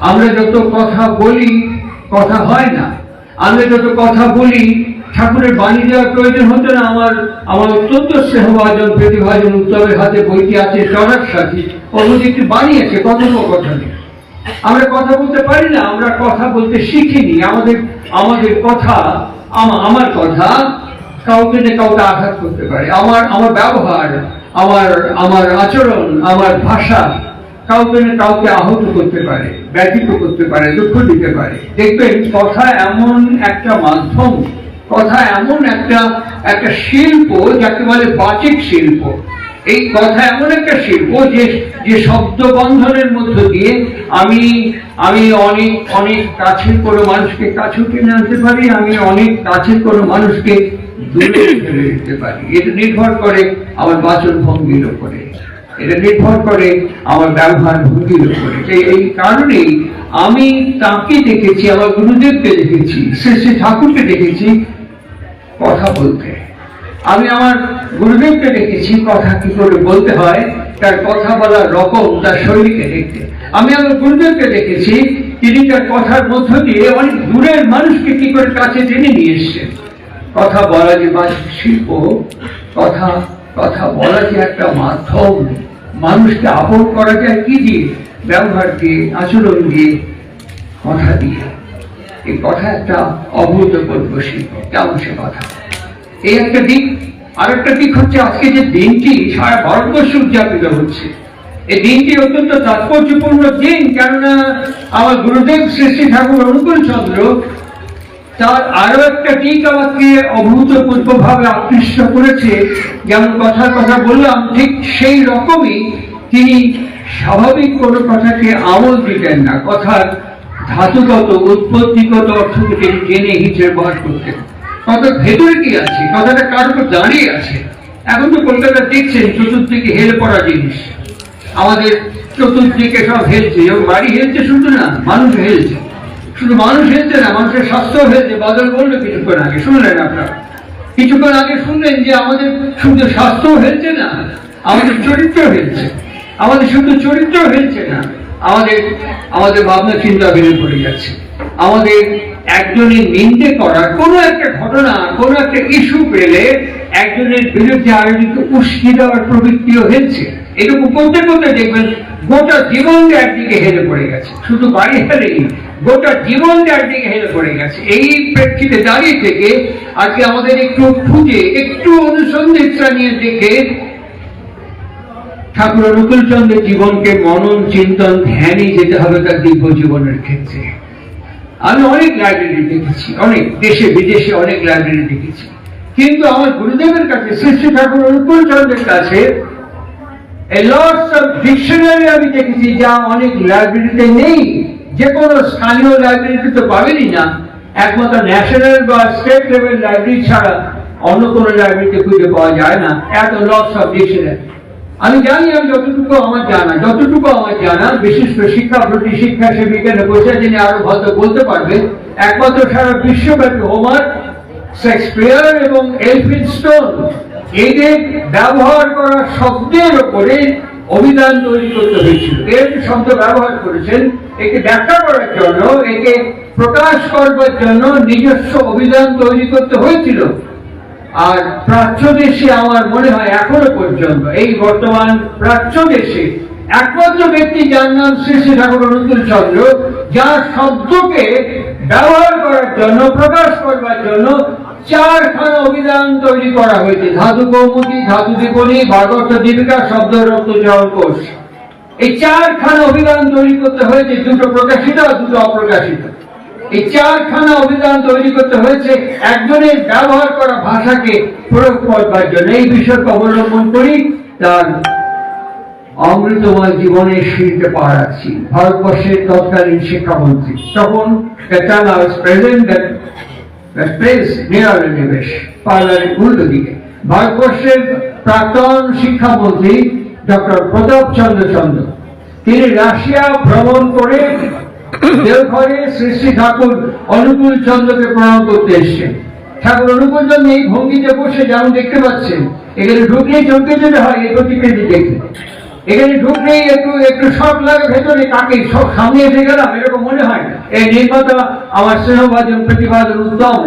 আমরা যত কথা বলি, কথা হয় না। আমরা যত কথা বলি, ঠাকুরের বাণী দেওয়ার প্রয়োজন হতো না। আমার আমার অত্যন্ত স্নেহভাজন, প্রতিভাজন উত্তমের হাতে বইটি আছে চড়ার সাথী। মধ্যে একটি বাণী আছে, কথোপকথনে। আমরা কথা বলতে পারি না, আমরা কথা বলতে শিখিনি। আমাদের আমাদের কথা, আমা- আমার কথা কাউকে না কাউকে আঘাত করতে পারে। আমার আমার ব্যবহার, আমার আমার আচরণ, আমার ভাষা কাউকে না কাউকে আহত করতে পারে, ব্যথিত করতে পারে, দুঃখ দিতে পারে। দেখবেন, কথা এমন একটা মাধ্যম, কথা এমন একটা একটা শিল্প, যাকে বলে বাচিক শিল্প। এই কথা এমন একটা শিল্প, যে যে শব্দ বন্ধনের মধ্য দিয়ে আমি আমি অনেক অনেক কাছের কোনো মানুষকে কাছে টেনে আনতে পারি, আমি অনেক কাছের কোনো মানুষকে দূরে ফেলে দিতে পারি। এটা নির্ভর করে আমার বাচন ভঙ্গির উপরে। এটা নির্ভর করে আমার ব্যবহার ভঙ্গির উপরে। এই কারণেই আমি তাকে দেখেছি, আমার গুরুদেবকে দেখেছি, শ্রী ঠাকুরকে দেখেছি কথা বলতে। আমি আমার গুরুদেবকে দেখেছি, কথা কি করে বলতে হয়, তার কথা বলার রকম তার শৈলীকে দেখতে। আমি আমার গুরুদেবকে দেখেছি, তিনি তার কথার মধ্য দিয়ে অনেক দূরের মানুষকে কি করে কাছে টেনে নিয়ে এসছেন। কথা বলা যে বাচিক শিল্প কথা কথা বলা যে একটা মাধ্যম মানুষকে আপন করা যায় কি দিয়ে? ব্যবহার দিয়ে আচরণ দিয়ে কথা দিয়ে। এই কথা একটা অভূতপূর্ব শিল্প। কেমন সে কথা? এই একটা দিক। আর একটা দিক হচ্ছে আজকে যে দিনটি সারা ভারতবর্ষ উদযাপিত হচ্ছে। এই দিনটি অত্যন্ত তাৎপর্যপূর্ণ দিন। কেননা আমার গুরুদেব শ্রী শ্রী ঠাকুর অনুকূল চন্দ্র তার আরও একটা দিক আমাকে অভূতপূর্ব ভাবে আকৃষ্ট করেছে। যেমন কথার কথা বললাম, ঠিক সেই রকমই তিনি স্বাভাবিক কোনো কথাকে আমল দিতেন না। কথার ধাতুগত, উৎপত্তিগত অর্থকে তিনি জেনে হিসেবে ব্যবহার করতেন। কথার ভেতরে কি আছে? কথাটা কার উপর দাঁড়িয়ে আছে? এখন তো কলকাতা দেখছেন, চতুর্দিকে হেল পড়া জিনিস। আমাদের চতুর্দিকে সব হেলছে। এবং বাড়ি হেলছে শুধু না, মানুষ হেলছে। শুধু মানুষ হেলছে না, মানুষের স্বাস্থ্য হেলছে বদল বলল কিছুক্ষণ আগে, শুনলেন আপনারা? কিছুক্ষণ আগে শুনলেন যে আমাদের শুধু স্বাস্থ্য হেলছে না, আমাদের চরিত্র হেলছে আমাদের শুধু চরিত্র হেলছে না, আমাদের আমাদের ভাবনা, চিন্তা বেড়ে পড়ে যাচ্ছে। আমাদের একজনের নিন্দে করার কোনো একটা ঘটনা, কোনো একটা ইস্যু পেলে একজনের বিরুদ্ধে আয়োজিত উস্কি দেওয়ার প্রবৃত্তিও হেলছে এরকম করতে করতে দেখবেন গোটা জীবনটা একদিকে হেলে পড়ে গেছে। শুধু বাড়ি হেলেই গোটা জীবনটা একদিকে হেলে পড়ে গেছে। এই প্রেক্ষিতে দাঁড়িয়ে থেকে আজকে আমাদের একটু খুঁজে, একটু অনুসন্ধিৎসা নিয়ে দেখে ঠাকুর অনুকূল চন্দ্রের জীবনকে মনন, চিন্তন, ধ্যানে যেতে হবে তার দীর্ঘ জীবনের ক্ষেত্রে। আমি অনেক লাইব্রেরি দেখেছি, অনেক দেশে, বিদেশে অনেক লাইব্রেরি দেখেছি। কিন্তু আমার গুরুদেবের কাছে, শ্রী ঠাকুর অনুকূল চন্দ্রের কাছে লটস অফ ডিকশনারি আমি দেখেছি যা অনেক লাইব্রেরিতে নেই। যে কোনো স্থানীয় লাইব্রেরিতে তো পাবেনই না। একমাত্র ন্যাশনাল বা স্টেট লেভেল লাইব্রেরি ছাড়া অন্য কোনো লাইব্রেরিতে খুঁজে পাওয়া যায় না, এত লটস অফ ডিকশনারি আমি জানি, আমি যতটুকু আমার জানা, যতটুকু আমার জানা, বিশেষ করে শিক্ষা প্রতি শিক্ষা সে বিজ্ঞানে বসে যিনি আরও হয়তো বলতে পারবে, একমাত্র সারা বিশ্বব্যাপী হোমার শেক্সপিয়ার এবং এলফিন স্টোন এদের ব্যবহার করা শব্দের উপরে অভিধান তৈরি করতে হয়েছিল। এর শব্দ ব্যবহার করেছেন, একে ব্যাখ্যা করার জন্য, একে প্রকাশ করবার জন্য নিজস্ব অভিধান তৈরি করতে হয়েছিল। আর প্রাচ্য দেশে আমার মনে হয় এখনও পর্যন্ত, এই বর্তমান প্রাচ্য দেশে একমাত্র ব্যক্তি যার নাম শ্রী শ্রী ঠাকুর অনুকূল চন্দ্র, যার শব্দকে ব্যবহার করার জন্য, প্রকাশ করবার জন্য চারখানা অভিধান করা হয়েছে। ধাতু কৌমুদি, ধাতু দীপনী ভাগবত দীপিকা শব্দ রক্ত কোষ। এই চারখানা অভিধান তৈরি করতে হয়েছে, দুটো প্রকাশিত দুটো অপ্রকাশিত। এই চারখানা অভিধান তৈরি করতে হয়েছে, একজনের ব্যবহার করা ভাষাকে প্রয়োগ করবার জন্য। এই বিষয়কে অবলম্বন করি, তার অমৃতময় জীবনের সিঁড়িতে পা রাখছি ভারতবর্ষের তৎকালীন শিক্ষামন্ত্রী তখন প্রেসিডেন্ট ভারতবর্ষের প্রাক্তন শিক্ষামন্ত্রী ডক্টর প্রতাপ চন্দ্র চন্দ্র তিনি রাশিয়া ভ্রমণ করে দেওঘরে শ্রী শ্রী ঠাকুর অনুকূল চন্দ্রকে প্রণাম করতে এসছেন। ঠাকুর অনুকূল চন্দ্র এই ভঙ্গিতে বসে যেমন দেখতে পাচ্ছেন, এখানে ঢুকলেই চমকে যেতে হয় এই প্রতিকৃতি দেখে। এখানে ঢুকলেই একটু একটু শখ লাগে, ভেতরে কাকে সব সামনে এসে গেলাম, এরকম মনে হয় এই নির্মাতা আমার স্নেহভাজন, প্রতিভাজন উত্তম।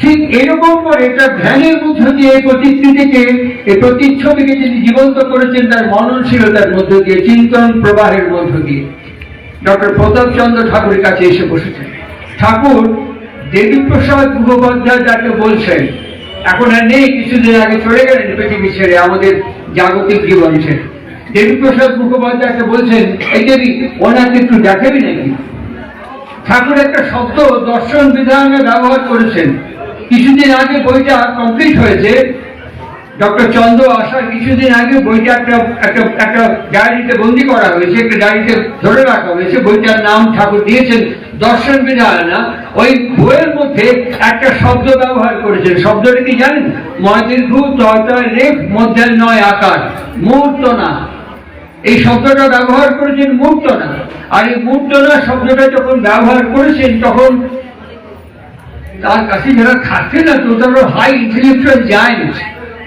ঠিক এরকম করে ধ্যানের মধ্য দিয়ে এই প্রতিচ্ছবিকে যিনি জীবন্ত করেছেন, তার মননশীলতার মধ্য দিয়ে, চিন্তন প্রবাহের মধ্য দিয়ে। ডক্টর প্রতাপ চন্দ্র ঠাকুরের কাছে এসে বসেছেন। ঠাকুর দেবীপ্রসাদ মুখোপাধ্যায় যাকে বলছেন, এখন আর নেই, কিছুদিন আগে চলে গেলেন পৃথিবী ছেড়ে আমাদের জাগতিক জীবন ছেড়ে। দেবীপ্রসাদ মুখোপাধ্যায়কে বলছেন, এই দেবী ওনাকে একটু দেখাবি নাকি? ঠাকুর একটা শব্দ দর্শন বিধানে ব্যবহার করেছেন। কিছুদিন আগে বইটা কমপ্লিট হয়েছে। ডক্টর চন্দ্র আসার কিছুদিন আগে বইটা একটা একটা একটা ডায়েরিতে বন্দি করা হয়েছে, একটা ডায়েরিতে ধরে রাখা হয়েছে। বইটার নাম ঠাকুর দিয়েছেন দর্শন বিধায়না। ওই বইয়ের মধ্যে একটা শব্দ ব্যবহার করেছেন। শব্দটা কি জানেন? ময়দীর্ঘ তয়তয় রেফ, মধ্যে নয় আকার মুহূর্ত না। এই শব্দটা ব্যবহার করেছেন মূর্ত না আর এই মূর্ত না শব্দটা যখন ব্যবহার করেছেন, তখন তার কাছে যারা থাকতেন না তো তারা হাই ইন্টেলেকচুয়াল জায়েন্ট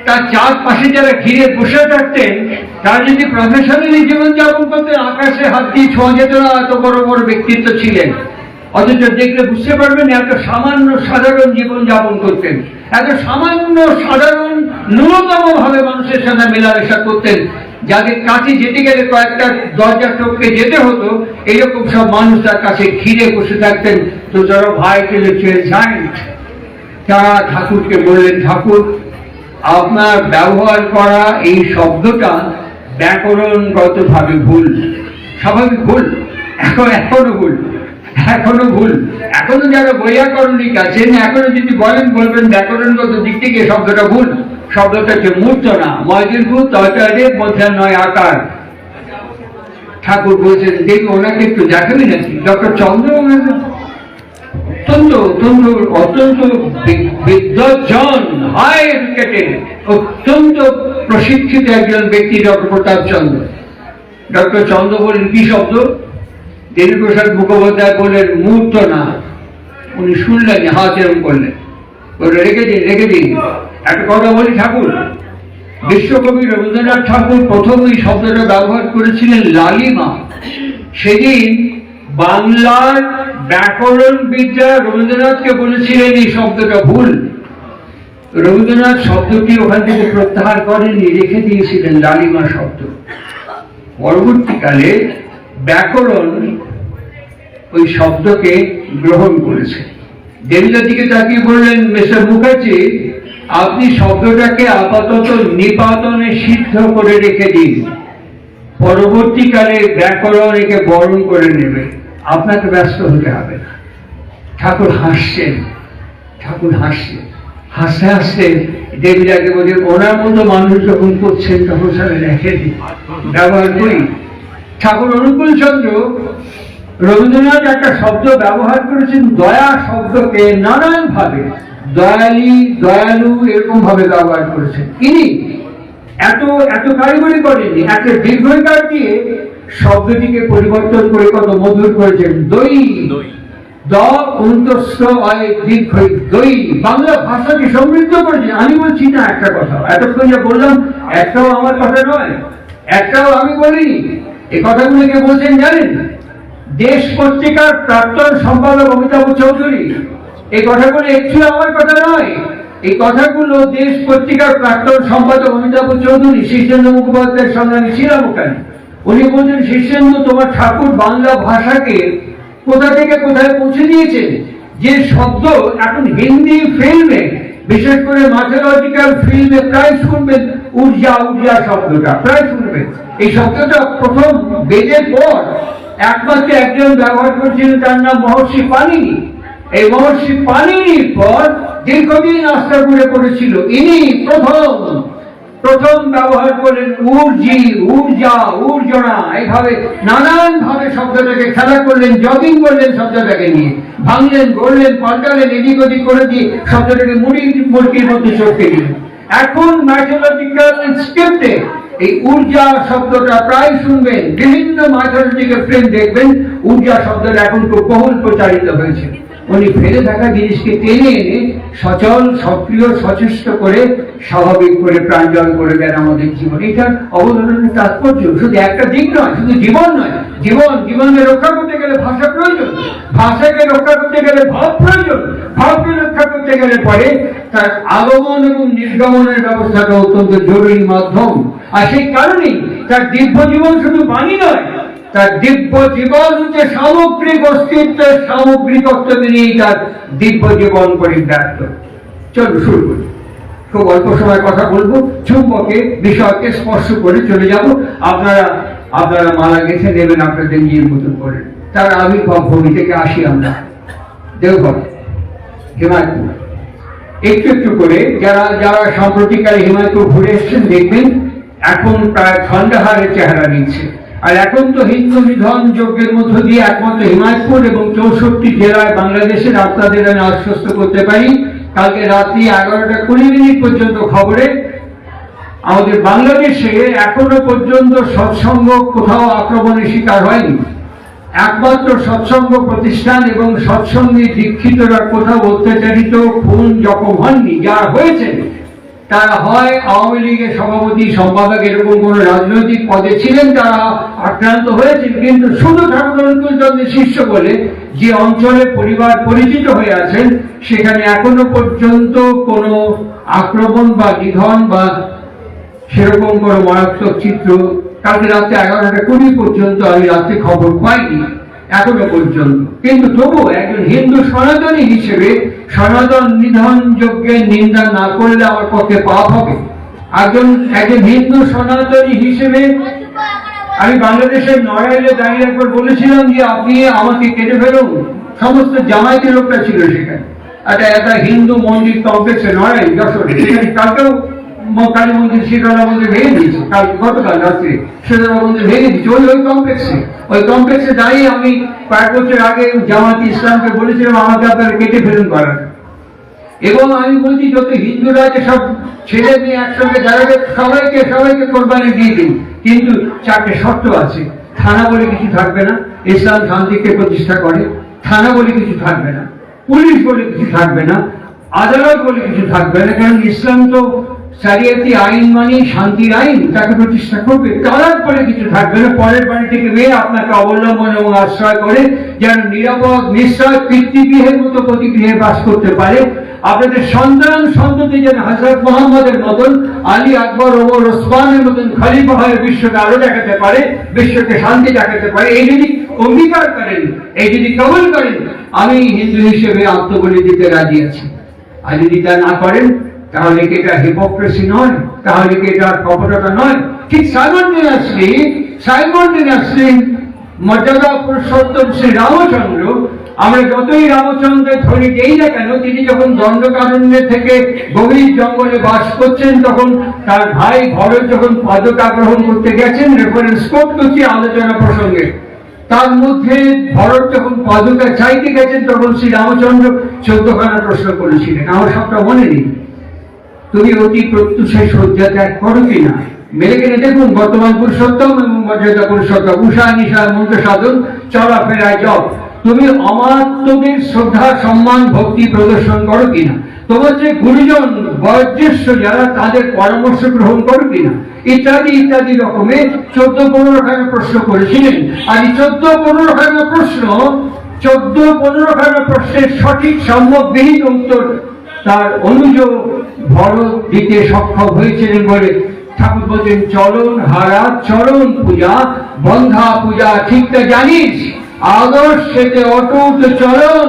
তার চারপাশে যারা ঘিরে বসে থাকতেন, তারা যদি প্রফেশনালি জীবনযাপন করতেন আকাশে হাত দিয়ে ছোঁয়া যেত না, এত বড় বড় ব্যক্তিত্ব ছিলেন। অথচ দেখলে বুঝতে পারবেন এত সামান্য সাধারণ জীবন যাপন করতেন। এত সামান্য সাধারণ ন্যূনতম ভাবে মানুষের সাথে মেলামেশা করতেন। যাদের কাছে যেতে গেলে কয়েকটা দরজা টপকে যেতে হতো, এইরকম সব মানুষ তার কাছে ঘিরে বসে থাকতেন। তো যারা ভাই ইন্টেলেকচুয়াল জায়েন্ট তারা ঠাকুরকে বললেন, ঠাকুর, আপনার ব্যবহার করা এই শব্দটা ব্যাকরণগত ভাবে ভুল। স্বাভাবিক ভুল, এখন এখনও ভুল। এখনও ভুল। এখনও যারা বৈয়াকরণিক আছেন এখনও যদি বলেন, বলবেন ব্যাকরণগত দিক থেকে শব্দটা ভুল। শব্দটা হচ্ছে মূর্ত না ময়দীর্ঘ তয়টারে মধ্যে নয় আকার। ঠাকুর বলছেন, দেখি ওনাকে একটু দেখাবি নাকি? ডক্টর চন্দ্র অত্যন্ত অত্যন্ত অত্যন্ত বি- হাই এডুকেটেড অত্যন্ত প্রশিক্ষিত একজন ব্যক্তি ডক্টর প্রতাপ চন্দ্র ডক্টর চন্দ্র বললেন, কি শব্দ? দেবীপ্রসাদ মুখোপাধ্যায় বললেন মূর্ত না। উনি শুনলেন হাত এরম করলেন। বললেন রেখে দিন রেখে দিন। একটা কথা বলি, ঠাকুর। বিশ্বকবি রবীন্দ্রনাথ ঠাকুর প্রথম এই শব্দটা ব্যবহার করেছিলেন, লালিমা। সেদিন বাংলার ব্যাকরণ বিদ্যা রবীন্দ্রনাথকে বলেছিলেন এই শব্দটা ভুল। রবীন্দ্রনাথ শব্দটি ওখান থেকে প্রত্যাহার করেননি, রেখে দিয়েছিলেন লালিমা শব্দ। পরবর্তীকালে ব্যাকরণ ওই শব্দকে গ্রহণ করেছে। দেবীদার দিকে তাকিয়ে বললেন, মিস্টার মুখার্জি, আপনি শব্দটাকে আপাতত নিপাতনে সিদ্ধ করে রেখে দিন। পরবর্তীকালে ব্যাকরণ একে বরণ করে নেবে আপনাকে ব্যস্ত হতে হবে না। ঠাকুর হাসছেন ঠাকুর হাসছেন। হাসতে হাসতে দেবীরাকে বলে ওনার মতো মানুষ যখন করছেন, তখন সাথে রেখে দিই ব্যবহার করি। ঠাকুর অনুকূল চন্দ্র রবীন্দ্রনাথ একটা শব্দ ব্যবহার করেছেন দয়া শব্দকে নানান ভাবে দয়ালি দয়ালু এরকম ভাবে ব্যবহার করেছেন। ইনি এত এত কারিগরি করেননি একটা দীর্ঘকার দিয়ে শব্দটিকে পরিবর্তন করে কত মধুর করেছেন। দই। বাংলা ভাষাকে সমৃদ্ধ করেছে আমি বলছি না একটা কথা। এতক্ষণ যা বললাম একটাও আমার কথা নয় একটাও আমি বলিনি। এই কথাগুলো কে বলছেন জানেন? দেশ পত্রিকার প্রাক্তন সম্পাদক অমিতাভ চৌধুরী। এই কথাগুলো একটু আমার কথা নয়, এই কথাগুলো দেশ পত্রিকার প্রাক্তন সম্পাদক অমিতাভ চৌধুরী শীর্ষেন্দ্র মুখোপাধ্যায়ের সঙ্গে ছিলাম ওখানে উনি বলছেন শীর্ষেন্দ্র তোমার ঠাকুর বাংলা ভাষাকে কোথা থেকে কোথায় পৌঁছে দিয়েছেন? যে শব্দ এখন হিন্দি ফিল্মে, বিশেষ করে মাথোলজিক্যাল ফিল্মে প্রায় শুনবেন ঊর্জা ঊর্জা শব্দটা, প্রায় শুনবেন। এই শব্দটা প্রথম বেদের পর একমাত্র একজন ব্যবহার করেছিলেন তার নাম মহর্ষি পানিনি এই মহর্ষি পানিনির পর দীর্ঘদিন আস্তাপুরে পড়েছিল, ইনি প্রথম প্রথম ব্যবহার করলেন উর্জি ঊর্জা উর্জনা এইভাবে নানান ভাবে শব্দটাকে খেলা করলেন জগিং করলেন শব্দটাকে নিয়ে। ভাঙলেন, গড়লেন, পাল্টালেন, এদিক ওদিক করে দিয়ে শব্দটাকে মুড়ি মুরগির মধ্যে চটকে দিলেন। এখন ম্যাথোলজিক্যাল স্ক্রিপ্টে এই ঊর্জা শব্দটা প্রায় শুনবেন, বিভিন্ন ম্যাথোলজিক্যাল ফিল্ম দেখবেন, ঊর্জা শব্দটা এখন খুব বহুল প্রচারিত হয়েছে। উনি ফেলে থাকা জিনিসকে টেনে এনে সচল, সক্রিয়, সচেষ্ট করে স্বাভাবিক করে প্রাঞ্জল করে দেন আমাদের জীবন। এটার অবদানের তাৎপর্য। শুধু একটা দিক নয়, শুধু জীবন নয়। জীবন, জীবনকে রক্ষা করতে গেলে ভাষা প্রয়োজন। ভাষাকে রক্ষা করতে গেলে ভাব প্রয়োজন। ভাবকে রক্ষা করতে গেলে পরে তার আগমন এবং নির্গমনের ব্যবস্থাটা অত্যন্ত জরুরি মাধ্যম। আর সেই কারণেই তার দিব্য জীবন শুধু বাণী নয়, তার দিব্য জীবন হচ্ছে সামগ্রিক অস্তিত্বের সামগ্রিকত্বকে নিয়েই তার দিব্য জীবন পরিব্যাপ্ত চলো শুরু করি। খুব অল্প সময় কথা বলব, চুম্বকে, বিষয়কে স্পর্শ করে চলে যাব। আপনারা আপনারা মারা গেছে নেবেন আপনাদের নিজের মতন করে। তার আবির্ভাব ভূমি থেকে আসি আমরা। দেওঘর, হিমায়তপুর। একটু একটু করে যারা যারা সাম্প্রতিককালে হিমায়তপুর ঘুরে এসছেন দেখবেন, এখন প্রায় খণ্ডহারের চেহারা নিচ্ছে। আর এখন তো হিন্দু নিধন যজ্ঞের মধ্য দিয়ে একমাত্র হিমায়তপুর এবং চৌষট্টি জেলায় বাংলাদেশের আপনাদের আমি আশ্বস্ত করতে পারি। কালকে রাত্রি এগারোটা কুড়ি মিনিট পর্যন্ত খবরে আমাদের বাংলাদেশে এখনও পর্যন্ত সৎসঙ্গ কোথাও আক্রমণের শিকার হয়নি। একমাত্র সৎসঙ্গ প্রতিষ্ঠান এবং সৎসঙ্গে দীক্ষিতরা কোথাও অত্যাচারিত খুন জখম হননি, যা হয়েছে। তারা হয় আওয়ামী লীগের সভাপতি, সম্পাদক, এরকম কোন রাজনৈতিক পদে ছিলেন, তারা আক্রান্ত হয়েছেন। কিন্তু শুধু ঠাকুর চন্দ্রের শিষ্য বলে যে অঞ্চলে পরিবার পরিচিত হয়ে আছেন, সেখানে এখনও পর্যন্ত কোনো আক্রমণ বা নিধন বা সেরকম কোনো মারাত্মক চিত্র কালকে রাত্রে এগারোটা কুড়ি পর্যন্ত আমি রাত্রে খবর পাইনি, এখনও পর্যন্ত। কিন্তু তবুও একজন হিন্দু সনাতনী হিসেবে সনাতন নিধন যজ্ঞের নিন্দা না করলে আমার পক্ষে পাপ হবে। একজন একজন হিন্দু সনাতনী হিসেবে আমি বাংলাদেশের নড়াইলে দাঁড়িয়ে একবার বলেছিলাম যে আপনি আমাকে কেটে ফেলুন। সমস্ত জামায়াতের লোকটা ছিল সেখানে। একটা একটা হিন্দু মন্দির কমপ্লেক্সে নড়াই যশোরে। সেখানে কালকেও কালী মন্দির শীতলা মন্দির ভেঙে দিয়েছে। কাল গতকাল রাত্রে শীতলা মন্দির ভেঙে দিয়েছে। ওই ওই কমপ্লেক্সে ওই কমপ্লেক্সে দাঁড়িয়ে আমি কয়েক বছর আগে জামাত ইসলামকে বলেছিলাম, আমাকে আপনারা কেটে ফেলুন করার এবং আমি বলছি, যত হিন্দুরা আছে, সব ছেলে মেয়ে একসঙ্গে দাঁড়াবে সবাইকে সবাইকে কোরবানি দিয়ে দিন। কিন্তু চারটে শর্ত আছে। থানা বলে কিছু থাকবে না। ইসলাম শান্তিকে প্রতিষ্ঠা করে। থানা বলে কিছু থাকবে না। পুলিশ বলে কিছু থাকবে না। আদালত বলে কিছু থাকবে না। কারণ ইসলাম তো সারিয়াতি আইন মানে শান্তির আইন, তাকে প্রতিষ্ঠা করবে। তালাক বলে কিছু থাকবে না, পরের বাড়ি থেকে মেয়ে আপনাকে অবলম্বন এবং আশ্রয় করে, যেন নিরাপদ, নিশ্চয় পিতৃগৃহের মতো প্রতিগৃহে বাস করতে পারে। আপনাদের সন্তান, সন্ততি যেন হজরত মোহাম্মদের মতন, আলী আকবর, ওমর, ওসমানের মতন খলিফা হয়ে বিশ্বকে আরও দেখাতে পারে, বিশ্বকে শান্তি দেখাতে পারে। এই যদি অঙ্গীকার করেন, এই যদি কবল করেন, আমি হিন্দু হিসেবে আত্মবলি দিতে রাজি আছি। আর যদি তা না করেন তাহলে কি এটা হিপোক্রেসি নয়? তাহলে কি এটা কপটতা নয়? ঠিক সাইমন্ডিনাসলি সাইমন্ডিনাসলি মর্যাদা পুরুষোত্তম শ্রী রামচন্দ্র, আমরা যতই রামচন্দ্রের ধরি দেই না কেন, তিনি যখন দণ্ডকারণ্য থেকে গভীর জঙ্গলে বাস করছেন, তখন তার ভাই ভরত যখন পদকা গ্রহণ করতে গেছেন রেফারেন্স কোট করছি আলোচনা প্রসঙ্গে। তার মধ্যে ভরত যখন পদকা চাইতে গেছেন, তখন শ্রী রামচন্দ্র চৌদ্দখানা প্রশ্ন করেছিলেন। আমার সবটা মনে নেই। তুমি অতি প্রত্যুষে শয্যা ত্যাগ করো কিনা? মেরে গেলে দেখুন, বর্তমান পুরুষোত্তম এবং মর্যাদা পুরুষোত্তম। উষা, নিশা, মন্ত্র, সাধন চলাফেরায় জব তুমি অমাত্যদের শ্রদ্ধা, সম্মান, ভক্তি প্রদর্শন করো কিনা? তোমার যে গুরুজন, বয়োজ্যেষ্ঠ যারা, তাদের পরামর্শ গ্রহণ করো কিনা? ইত্যাদি ইত্যাদি রকমের চোদ্দ, পনেরো খানা প্রশ্ন করেছিলেন। আর এই চোদ্দ, পনেরো খানা প্রশ্ন, চোদ্দ, পনেরো খানা প্রশ্নের সঠিক সম্ভব সম্যকবিহীন উত্তর তার অনুজ ভরত দিতে সক্ষম হয়েছিলেন বলে ঠাকুর বলছেন চলন হারা চরণ পূজা, বন্ধা পূজা ঠিকটা জানিস, আদর্শেতে অটুট চরণ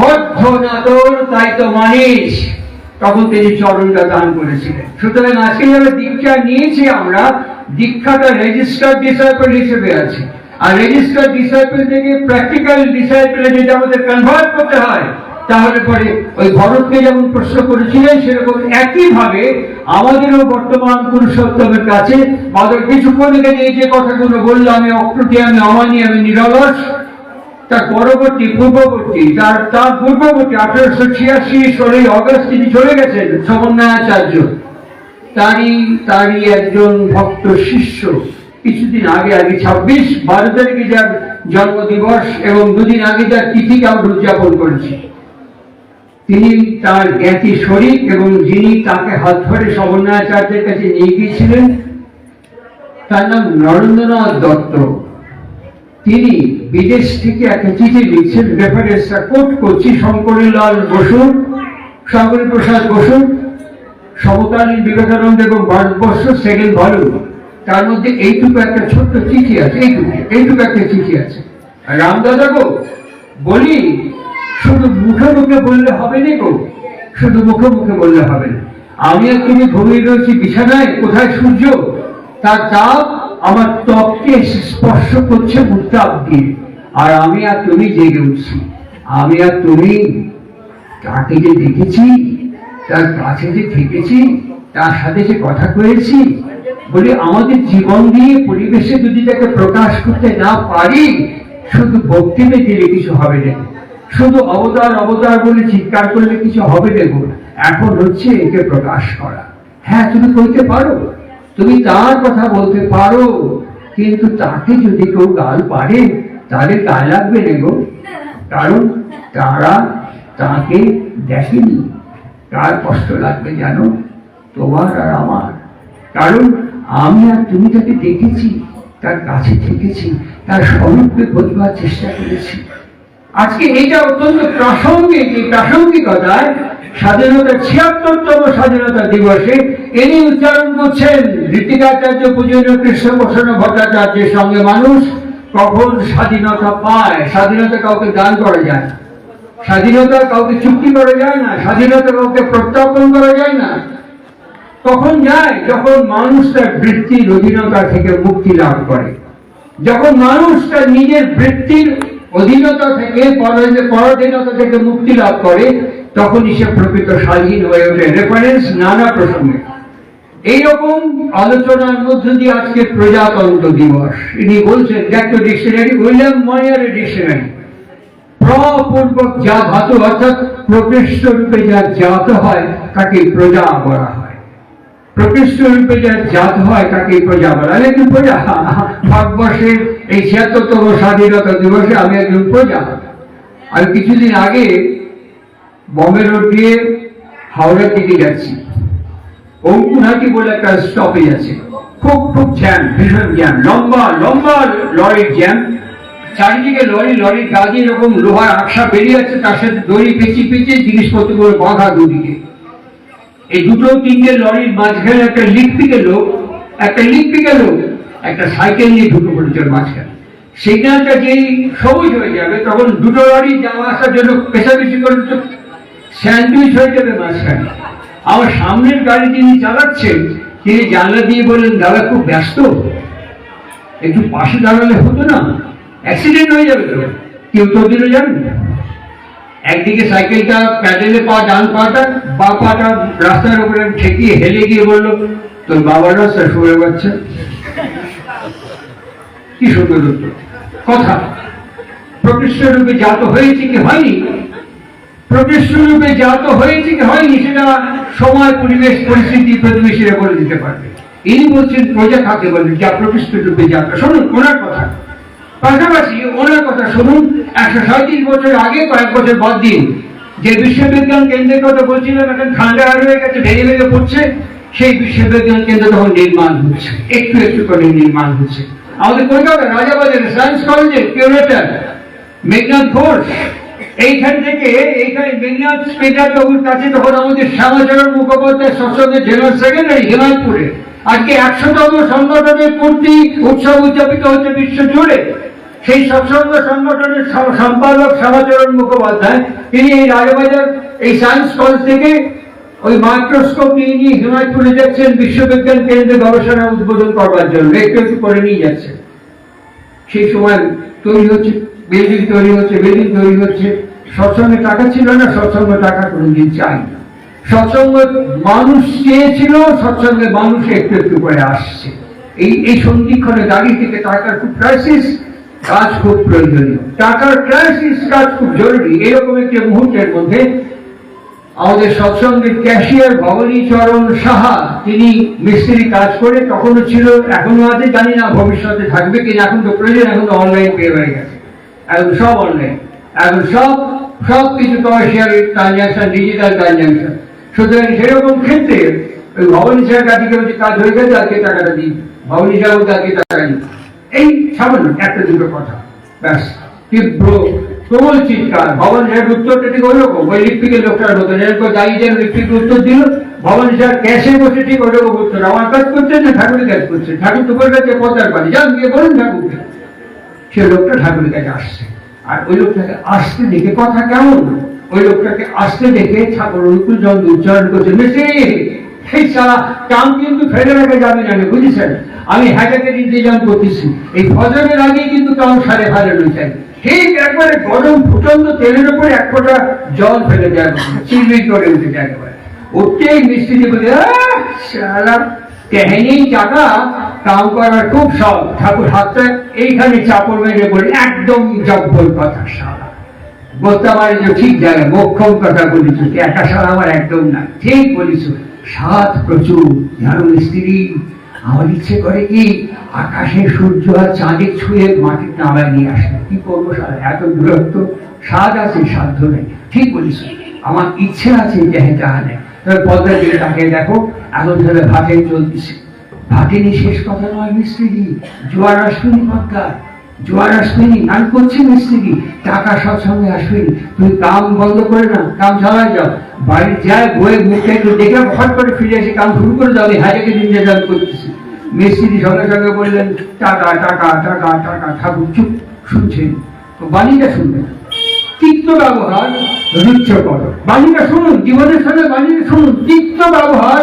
বদ্ধ না তোর, তাই তো মানিস। তখন তিনি চরণটা দান করেছিলেন। সুতরাং আজকে যারা দীক্ষা নিয়েছি আমরা, দীক্ষাটা রেজিস্টার ডিসাইপল হিসেবে আছে। আর রেজিস্টার ডিসাইপল থেকে প্র্যাকটিক্যাল ডিসাইপলে যদি আমাদের কনভার্ট করতে হয় তাহলে পরে ওই ভরতকে যেমন প্রশ্ন করেছিলেন, সেরকম একইভাবে আমাদেরও বর্তমান পুরুষোত্তমের কাছে মাদের কিছুক্ষণ আগে এই যে কথাগুলো বলল, আমি অক্রুটি আমি অমানি, আমি নিরলস, তার পরবর্তী, পূর্ববর্তী, তার তার পূর্ববর্তী, আঠারোশো ছিয়াশি ষোলোই অগস্ট তিনি চলে গেছেন সমন্বয়াচার্য। তারই তারই একজন ভক্ত শিষ্য কিছুদিন আগে আগে ছাব্বিশ, বারো তারিখে যার জন্মদিবস এবং দুদিন আগে তার তিথিকে আমরা উদযাপন করেছি। তিনি তার জ্ঞাতি শরীর এবং যিনি তাকে হাত ধরে সমন্বয়াচার্যের কাছে নিয়ে গিয়েছিলেন, তার নাম নরেন্দ্রনাথ দত্ত। তিনি বিদেশ থেকে একটা চিঠি লিখছেন রেফারেন্সটা কোট করছি, শঙ্করীলাল বসুর শঙ্করী প্রসাদ বসুর সমকালীন বিবেকানন্দ এবং ভারতবর্ষ সেকেন্ড ভলিউম তার মধ্যে এইটুকু একটা ছোট্ট চিঠি আছে, এইটুকু এইটুকু একটা চিঠি আছে। রামদাদা গো, বলি শুধু মুখে মুখে বললে হবে না গো? শুধু মুখে মুখে বললে হবে না। আমি আর তুমি ঘুমিয়ে রয়েছি বিছানায়, কোথায় সূর্য? তার তাপ আমার ত্বককে স্পর্শ করছে উত্তাপ দিয়ে। আর আমি আর তুমি জেগে উঠছি। আমি আর তুমি তাকে যে দেখেছি, তার কাছে যে থেকেছি, তার সাথে যে কথা কয়েছি, বলে আমাদের জীবন দিয়ে পরিবেশে যদি তাকে প্রকাশ করতে না পারি, শুধু ভক্তিতে দিলে কিছু হবে না। শুধু অবতার অবতার বলে চিৎকার করলে কিছু হবে দেখো এখন হচ্ছে একে প্রকাশ করা। হ্যাঁ তুমি বলতে পারো। তুমি তার কথা বলতে পারো। কিন্তু তাকে যদি কেউ গাল পারে তাহলে গায়ে লাগবে গো। কারণ তারা তাকে দেখেনি। কার কষ্ট লাগবে জানো, তোমার আর আমার। কারণ আমি আর তুমি তাকে দেখেছি, তার কাছে থেকেছি, তার স্বরূপকে বোঝবার চেষ্টা করেছি। আজকে এটা অত্যন্ত প্রাসঙ্গিক, এই প্রাসঙ্গিকতায় স্বাধীনতার ছিয়াত্তরতম স্বাধীনতা দিবসে ইনি উচ্চারণ করছেন ঋতিকাচার্য পূজনীয় কৃষ্ণপ্রসন্ন ভট্টাচার্যের সঙ্গে মানুষ কখন স্বাধীনতা পায়? স্বাধীনতা কাউকে দান করা যায় না। স্বাধীনতা কাউকে চুক্তি করা যায় না। স্বাধীনতা কাউকে প্রত্যাপন করা যায় না। তখন যায় যখন মানুষ তার বৃত্তির অধীনতা থেকে মুক্তি লাভ করে। যখন মানুষ তার নিজের বৃত্তির অধীনতা থেকে পরাধীন- পরাধীনতা থেকে মুক্তি লাভ করে, তখনই সে প্রকৃত স্বাধীন হয়ে ওঠে। রেফারেন্স নানা প্রসঙ্গে। এইরকম আলোচনার মধ্য দিয়ে আজকে প্রজাতন্ত্র দিবস। ইনি বলছেন দেখো ডিকশনারি উইলিয়াম ময়ারের ডিকশনারি প্রপূর্বক যা ধাতু অর্থাৎ প্রকৃষ্ট রূপে যা জাত হয় তাকে প্রজা বলা হয়। প্রকৃষ্ট রূপে যা জাত হয় তাকে প্রজা বলা হয়। একজন প্রজা? ভারতবর্ষের এই ছিয়াত্তরতম স্বাধীনতা দিবসে আমি একজন প্রজা। আর কিছুদিন আগে বম্বে রোড দিয়ে হাওড়ার দিকে যাচ্ছি। অঙ্কুরহাটি বলে একটা স্টপেজ আছে। খুব খুব জ্যাম ভীষণ জ্যাম লম্বা লম্বা লরির জ্যাম চারিদিকে লরি লরির গা দিয়ে এরকম লোহার আকশা বেরিয়ে আছে তার সাথে দড়ি পেঁচিয়ে পেঁচিয়ে জিনিসপত্রগুলো বাঁধা দুদিকে। এই দুটো তিনটে লরির মাঝখানে একটা লিকপিকে লোক, একটা লিকপিকে লোক। একটা সাইকেল নিয়ে ঢুকে পড়েছে মাঝখানে। সিগন্যালটা যেই সবুজ হয়ে যাবে, তখন দুটো লরি যাওয়া আসার জন্য পেশাবেশি করে তো স্যান্ডউইচ হয়ে যাবে মাঝখানে। আমার সামনের গাড়ি যিনি চালাচ্ছেন, তিনি জানলা দিয়ে বললেন, দাদা, খুব ব্যস্ত। একটু পাশে দাঁড়ালে হতো না। অ্যাক্সিডেন্ট হয়ে যাবে তো। কি উত্তর দিল জানেন একদিকে সাইকেলটা প্যাডেলে পা, ডান পাটা, বা পাটা রাস্তার উপরে ঠেকিয়ে হেলে গিয়ে বলল, তোর বাবার সরে যাচ্ছে কি সুন্দর উত্তর কথা। জাত হয়েছে কি হয়নি? জাত হয়েছে কি হয়নি সেটা সময়, পরিবেশ, পরিস্থিতি প্রতিবেশীরা বলে দিতে পারবে। ইনি বলছেন প্রজা কাকে বলেন যা জাত শুনুন, ওনার কথা। পাশাপাশি ওনার কথা শুনুন, একশো সাঁত্রিশ বছর আগে, কয়েক বছর বাদ দিন যে বিশ্ববিজ্ঞান কেন্দ্রের কথা বলছিলাম, এখন ঠান্ডা হয়ে গেছে ভেঙে ভেঙে পড়ছে সেই বিশ্ববিজ্ঞান কেন্দ্র তখন নির্মাণ হচ্ছে। একটু একটু করে নির্মাণ হচ্ছে। আমাদের কলকাতা রাজাবাজারে সায়েন্স কলেজে কিউরেটার মেঘনাথ ঘোষ এইখান থেকে এইখানে মেঘনাথ স্পিকার বাবুর কাছে তখন আমাদের শ্যামাচরণ মুখোপাধ্যায় সৎসঙ্গের জেনারেল সেক্রেটারি হিমায়তপুরে আজকে একশোতম সংগঠনের পূর্তি উৎসব উদযাপিত হচ্ছে বিশ্ব জুড়ে। সেই সৎসঙ্গ সংগঠনের সম্পাদক শ্যামাচরণ মুখোপাধ্যায়, তিনি এই রাজাবাজার, এই সায়েন্স কলেজ থেকে ওই মাইক্রোস্কোপ নিয়ে নিয়ে হিমায়তপুরে যাচ্ছেন বিশ্ববিজ্ঞান কেন্দ্রে গবেষণা উদ্বোধন করবার জন্য। একটু একটু করে নিয়ে যাচ্ছেন সেই সময় তৈরি হচ্ছে, বিল্ডিং তৈরি হচ্ছে, বিল্ডিং তৈরি হচ্ছে। সৎসঙ্গে টাকা ছিল না, সৎসঙ্গ টাকা কোনোদিন চাই না। সৎসঙ্গ মানুষ চেয়েছিল, সৎসঙ্গে মানুষ একটু একটু করে আসছে। এই এই সন্ধিক্ষণে দাঁড়িয়ে থেকে টাকার খুব ক্রাইসিস কাজ খুব প্রয়োজনীয়। টাকার ক্রাইসিস কাজ খুব জরুরি। এরকম একটি মুহূর্তের মধ্যে আমাদের সৎসঙ্গের ক্যাশিয়ার ভবানী চরণ সাহা, তিনি মিস্ত্রি কাজ করে তখনও ছিল এখনও আছে, জানি না ভবিষ্যতে থাকবে কিনা, এখন তো প্রয়োজন, এখন তো অনলাইন পে হয়ে গেছে এখন সব অনলাইন। এখন সব সব কিছু কমার্শিয়াল ট্রানজাকশন ডিজিটাল ট্রানজাকশন সুতরাং সেরকম ক্ষেত্রে ওই ভবনী সাহেব কাছে বলছে, কাজ হয়ে গেছে আজকে টাকাটা দিই ভবনী সাহেব আজকে টাকা দিই এই সামান্য একটা দুটো কথা। ব্যাস, তীব্র প্রবল চিৎকার। ভবন সাহেব উত্তরটা ঠিক ওইরকম। ওই লিপিকের লোকটার মতো দাঁড়িয়ে যেন লিপিক উত্তর দিল ভবন সাহেব ক্যাশে বসে ঠিক ওইরকম উত্তর। আমার কাজ করছেন না, ঠাকুরের কাজ করছেন ঠাকুর তো বলে গেছে পদ্মার পানি যান, গিয়ে বলুন ঠাকুরকে। সে লোকটা ঠাকুরের কাছে আসছে। আর ওই লোকটাকে আসতে দেখে কথা কেমন? ওই লোকটাকে আসতে দেখে ঠাকুর অনুকূল চন্দ্র উচ্চারণ করছে, মেসে এই সারা কাম কিন্তু ফেলে রাখা যাবে না বুঝেছেন? আমি হ্যাটাকের ইন্তজাম করতেছি। এই ফজরের আগে কিন্তু কাম সাড়ে ফাজানো চাই ঠিক একবারে গরম ফুটন্ত তেলের উপরে এক ফোঁটা জল ফেলে যায় চিলমিল করে উঠে যায় একেবারে। উঠতেই বলে "আহ, শালা তেহেনি টাকা কাম করার খুব ঠাকুর হাতটা এইখানে চাপড় মেরে বলে একদম জব্বল কথা সারা বলতে আমার যে ঠিক জায়গায় মোক্ষম কথা একা সারা আমার একদম না। ঠিক বলিস সাত প্রচুর। জানো স্ত্রী আমার ইচ্ছে করে কি আকাশে সূর্য আর চাঁদে ছুঁয়ে মাটির নামায় নিয়ে আসে। কি করব এত দূরত্ব। স্বাদ আছে সাধ্য নেই। ঠিক বলিস আমার ইচ্ছে আছে যে হ্যাঁ নেই। তবে পদ্মার দিকে তাকিয়ে দেখো এখন ধরে ভাটে চলতেছে। ভাটেনি শেষ কথা নয় মিস্ত্রি। জোয়ার আসবেনি পদ্মার জোয়ার আসবেনি গান করছে মিস্ত্রি। টাকা সব সঙ্গে আসবেনি তুমি কাম বন্ধ করে না কাম চালাই যাও। বাড়ি যায় বয়ে মুখটা একটু দেখে হট করে ফিরে এসে কাম শুরু করে আমি হাজাকে দিন যান করতেছি। মিস্ত্রি সঙ্গে সঙ্গে বললেন, টাকা টাকা টাকা টাকা, ঠাকুর চুপ, শুনছেন? বাণীটা শুনবেন। তিক্ত ব্যবহার বাণীটা শুনুন, জীবনের সঙ্গে বাণীটা শুনুন। তিক্ত ব্যবহার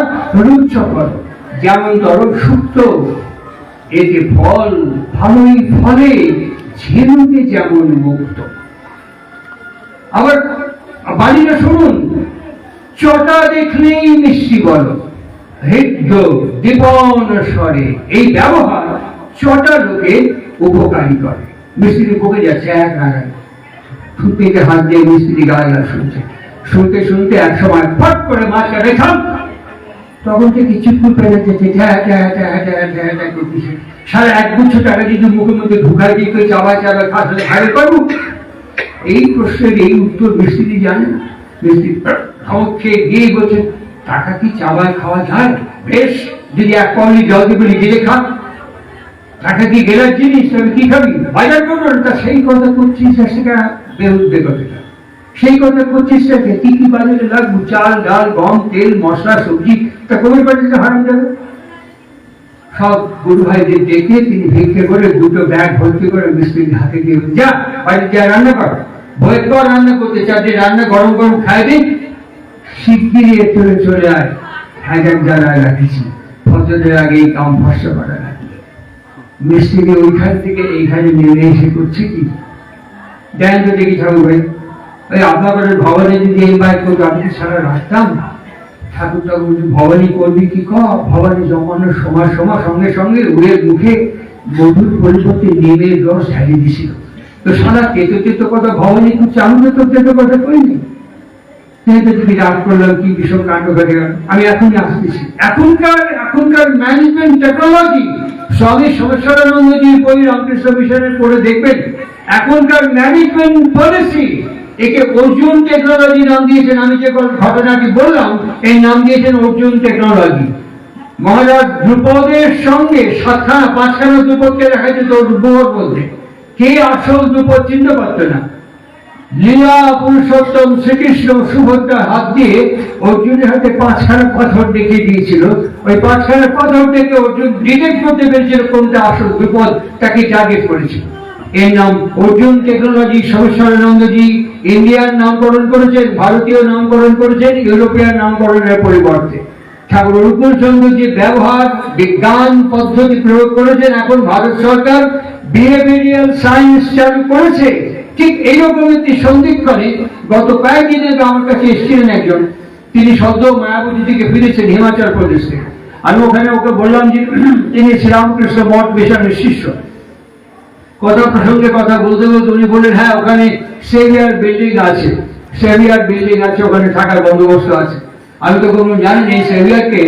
যেমন ধরো সুপ্ত এতে ফল ভালোই ফলে ঝিনুকে যেমন মুক্ত। আবার বাণীটা শুনুন, চটা দেখলেই মিষ্টি বলো। হৃদ্য দীপন স্বরে। এই ব্যবহার চটা লোকে উপকারী করে। মিস্ত্রি বকে যাচ্ছে, এক নাগায় থুতনিতে হাত দিয়ে মিস্ত্রি গায়ে শুনছে। শুনতে শুনতে এক সময় ফট করে মাঝখানে থাম তখন থেকে চিৎকুর পেরে যেতে করতেছে। সারা এক গুচ্ছ টাকা যদি মুখের মধ্যে ঢুকাই দিয়ে কেউ চাবা চাবা খাসলে খাইলে করব। এই প্রশ্নের এই উত্তর মিস্ত্রি জানে মিস্ত্রি খেয়ে গিয়ে বলছে টাকা কি চাবায় খাওয়া যায়? বেশ, যদি এক পাউনি জল দিয়ে বলি, গেলে খা। টাকা কি গেলার জিনিস তবে কি খাবি? বাজার করব? তা সেই কথা করছিস সেটা বেহুদ্দে কথাটা সেই কথা করছিস তাকে কি কি বাজারে লাগবো? চাল, ডাল, গম, তেল, মশলা, সবজি। তা কবির বাজারে হারাম যাবে সব গুরু ভাইদের ডেকে তিনি ভিক্ষে করে দুটো ব্যাগ ভর্তি করে মিস্ত্রির হাতে দিয়ে, যা, বাড়িতে যা রান্না কর। বইয়ের পর রান্না করতে চারটে রান্না গরম গরম খাই দিন শিগগিরি এ চলে আয়। জ্বালায় রাখিছি। আগে এই কাম করা রাখি মিস্ত্রি ওইখান থেকে এইখানে নেমে এসে কি? দেন তো দেখি ঠাকুর ভাই ওই ভবনে যদি এই বাইক করতো সারা রাখতাম ঠাকুর ঠাকুর বলছে, ভবানী করবি কি ক ভবানী জমানোর সময় সময় সঙ্গে সঙ্গে উড়ে মুখে মধুর পরিবর্তে নেমে রস ঢালিয়ে দিছিল। তো সারা কেতো কেতো কথা ভবানী খুব চালু তো কেতো কথা কইনি করলাম কি ভীষণ কাণ্ড আমি এখনই আসতেছি। এখনকার এখনকার ম্যানেজমেন্ট টেকনোলজি স্বামী বই রামকৃষ্ণ মিশনের দেখবেন। এখনকার ম্যানেজমেন্ট পলিসি একে অর্জুন টেকনোলজি নাম দিয়েছেন। আমি যে ঘটনাটি বললাম, এই নাম দিয়েছেন অর্জুন টেকনোলজি মহারাজ ধ্রুপদের সঙ্গে সাতখানা, পাঁচখানা ধ্রুপদকে দেখা যেত বলতে কে আসল ধ্রুপদ চিনতে পারতো না। লীলা পুরুষোত্তম শ্রীকৃষ্ণ সুভদ্রার হাত দিয়ে অর্জুনের হাতে পাঁচখানা পাথর দেখিয়ে দিয়েছিল। ওই পাঁচখানা পাথর থেকে অর্জুন ডিটেক্ট করতে পেরেছিল কোনটা আসল বিপদ তাকে টার্গেট করেছিল এর নাম অর্জুন টেকনোলজি সমস্যানন্দজি ইন্ডিয়ার নামকরণ করেছেন, ভারতীয় নামকরণ করেছেন ইউরোপিয়ান নামকরণের পরিবর্তে। ঠাকুর অনুকূল চন্দ্র যে ব্যবহার, বিজ্ঞান পদ্ধতি প্রয়োগ করেছেন, এখন ভারত সরকার বিহেভিয়ারিয়াল সায়েন্স চালু করেছে। ঠিক এইরকম একটি সন্ধিক্ষণে গত কয়েকদিন আগে আমার কাছে এসেছিলেন একজন। তিনি সদ্য মায়াবতী থেকে ফিরেছেন হিমাচল প্রদেশ থেকে। আমি ওখানে ওকে বললাম যে, তিনি শ্রীরামকৃষ্ণ মঠ মিশনের শিষ্য। কথা প্রসঙ্গে কথা বলতে বলতে উনি বললেন হ্যাঁ ওখানে সেভিয়ার বিল্ডিং আছে। সেভিয়ার বিল্ডিং আছে, ওখানে থাকার বন্দোবস্ত আছে। আমি তো কোনো জানি এই সেভিয়ারকে,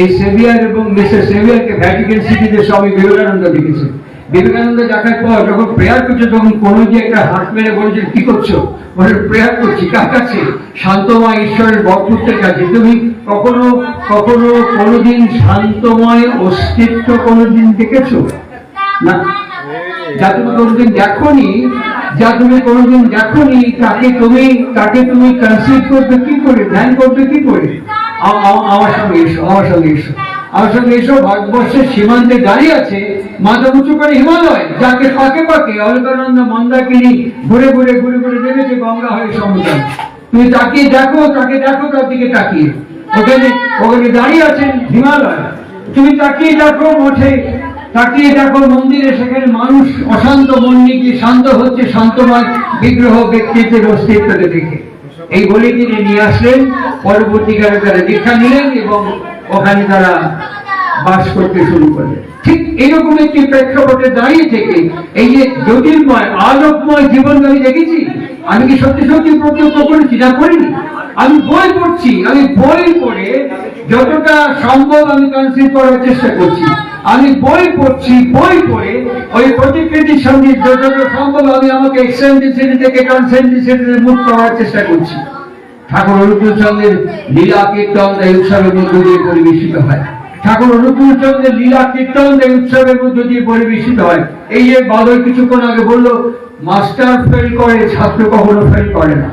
এই সেভিয়ার এবং মিস্টার সেভিয়ারকে ভ্যাটিকান সিটিতে স্বামী বিবেকানন্দ লিখেছেন। বিবেকানন্দ দেখার পর যখন প্রেয়ার করছে, তখন কোনো যে একটা হাত মেরে বলেছে কি করছ? বলে প্রেয়ার করছি, কার কাছে? শান্তময় ঈশ্বরের বক্তৃত্বের কাছে। তুমি কখনো কখনো কোনোদিন শান্তময় অস্তিত্ব কোনোদিন দেখেছ? না। যা তুমি কোনোদিন দেখোনি, যা তুমি কোনোদিন দেখোনি, তাকে তুমি তাকে তুমি কনসিভ করবে কি করে? ধ্যান করবে কি করে? আমার সঙ্গে এসো, আমার সঙ্গে এসো। সঙ্গে এসো ভারতবর্ষের সীমান্তে দাঁড়িয়ে আছে মাথা উঁচু করে হিমালয়, যাকে পাকে পাকে অলকানন্দ মন্দাকিনী ঘুরে ঘুরে ঘুরে ঘুরে নেমেছে গঙ্গা হয়ে সমুদ্র। তুমি তাকিয়ে দেখো, তাকে দেখো, তার দিকে তাকিয়ে। ওখানে ওখানে দাঁড়িয়ে আছেন হিমালয়। তুমি তাকিয়ে দেখো মঠে, তাকিয়ে দেখো মন্দিরে, সেখানে মানুষ অশান্ত, মন নিয়ে শান্ত হচ্ছে, শান্তময়, বিগ্রহ ব্যক্তিত্বের অস্তিত্বকে দেখে। এই বলে তিনি নিয়ে আসলেন, পরবর্তীকালে তারা দীক্ষা নিলেন এবং ওখানে তারা বাস করতে শুরু করলেন ঠিক এরকম একটি প্রেক্ষাপটে দাঁড়িয়ে থেকে এই যে জ্যোতির্ময় আলোকময় জীবন আমি দেখেছি, আমি কি সত্যি সত্যি প্রত্যক্ষ করেছি না করিনি? আমি বই পড়ছি, আমি বই পড়ে যতটা সম্ভব আমি কনসিভ করার চেষ্টা করছি। আমি বই পড়ছি, বই পড়ে ওই প্রতিকৃতির সঙ্গে যতটা সম্ভব আমি আমাকে এক্সেন্ট্রিসিটি থেকে কনসেন্ট্রিসিটিতে মুখ করার চেষ্টা করছি। ঠাকুর অনুকূলচন্দ্রের লীলা কীর্তন এই উৎসবের মধ্য দিয়ে পরিবেশিত হয়। ঠাকুর অনুকূলচন্দ্রের লীলা কীর্তন এই উৎসবের মধ্য দিয়ে পরিবেশিত হয়। এই যে বাদল কিছুক্ষণ আগে বলল, মাস্টার ফেল করে, ছাত্র কখনো ফেল করে না।